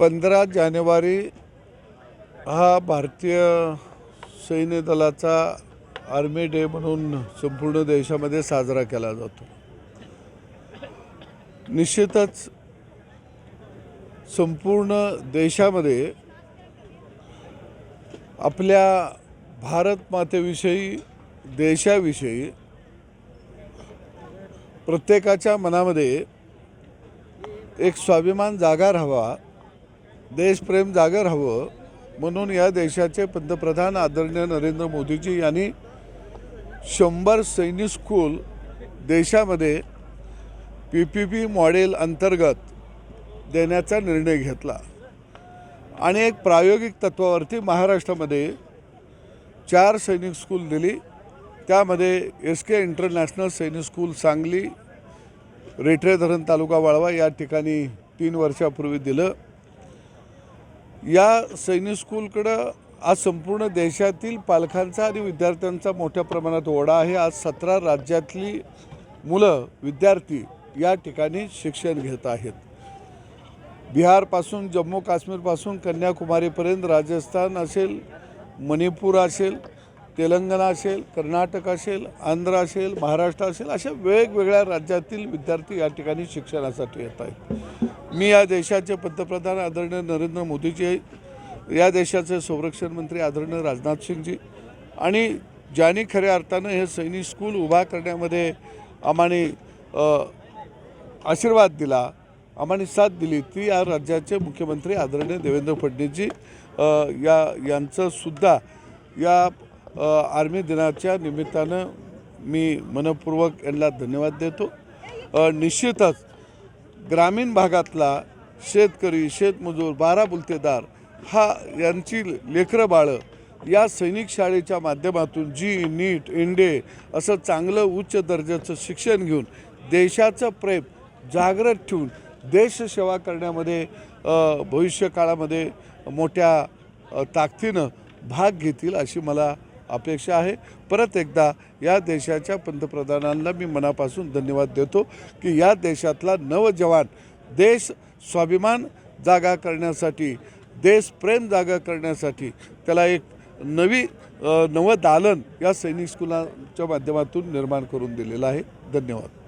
पंधरा जानेवारी हा भारतीय सैन्य दलाचा आर्मी डे म्हणून संपूर्ण देशामध्ये साजरा केला जातो. निश्चितच संपूर्ण देशामध्ये आपल्या भारत मातेविषयी देशाविषयी प्रत्येकाच्या मनामध्ये एक स्वाभिमान जागा राहावा देशप्रेम जागर हवं म्हणून या देशाचे पंतप्रधान आदरणीय नरेंद्र मोदीजी यांनी शंभर सैनिक स्कूल देशामध्ये पी पी पी मॉडेल अंतर्गत देण्याचा निर्णय घेतला. आणि एक प्रायोगिक तत्वावरती महाराष्ट्रामध्ये चार सैनिक स्कूल दिली. त्यामध्ये एस के इंटरनॅशनल सैनिक स्कूल सांगली रेठरे धरण तालुका वाळवा या ठिकाणी तीन वर्षापूर्वी दिलं. या सैनिक स्कूलकडं आज संपूर्ण देशातील पालकांचा आणि विद्यार्थ्यांचा मोठ्या प्रमाणात ओढा आहे. आज सतरा राज्यातली मुलं विद्यार्थी या ठिकाणी शिक्षण घेत आहेत. बिहारपासून जम्मू काश्मीरपासून कन्याकुमारीपर्यंत राजस्थान असेल मणिपूर असेल तेलंगणा असेल कर्नाटक असेल आंध्र असेल महाराष्ट्र असेल अशा वेगवेगळ्या राज्यातील विद्यार्थी या ठिकाणी शिक्षणासाठी येत आहेत. मी या देशाचे पंतप्रधान आदरणीय नरेंद्र मोदीजी या देशाचे संरक्षण मंत्री आदरणीय राजनाथ सिंगजी आणि ज्यांनी खऱ्या अर्थानं हे सैनिक स्कूल उभा करण्यामध्ये आम्हाने आशीर्वाद दिला आम्हाने साथ दिली ती या राज्याचे मुख्यमंत्री आदरणीय देवेंद्र फडणवीसजी या यांचंसुद्धा या आर्मी दिनाच्या निमित्तानं मी मनपूर्वक यांना धन्यवाद देतो. निश्चितच ग्रामीण भागातला शेतकरी शेतमजूर बारा बुलतेदार हा यांची लेकरं बाळं या सैनिक शाळेच्या माध्यमातून जी नीट इंडे असं चांगलं उच्च दर्जाचं शिक्षण घेऊन देशाचं प्रेम जागृत ठेवून देशसेवा करण्यामध्ये भविष्यकाळामध्ये भविष्य काळामध्ये मोठ्या ताकदीनं भाग घेतील अशी मला अपेक्षा आहे. परत एकदा या देशाच्या पंतप्रधानांना मी मनापासून धन्यवाद देतो की या देशातला नवजवान देश स्वाभिमान जागा करण्यासाठी देशप्रेम जागा करण्यासाठी त्याला एक नवी नवदालन नवं दालन या सैनिक स्कूलाच्या माध्यमातून निर्माण करून दिलेलं आहे. धन्यवाद.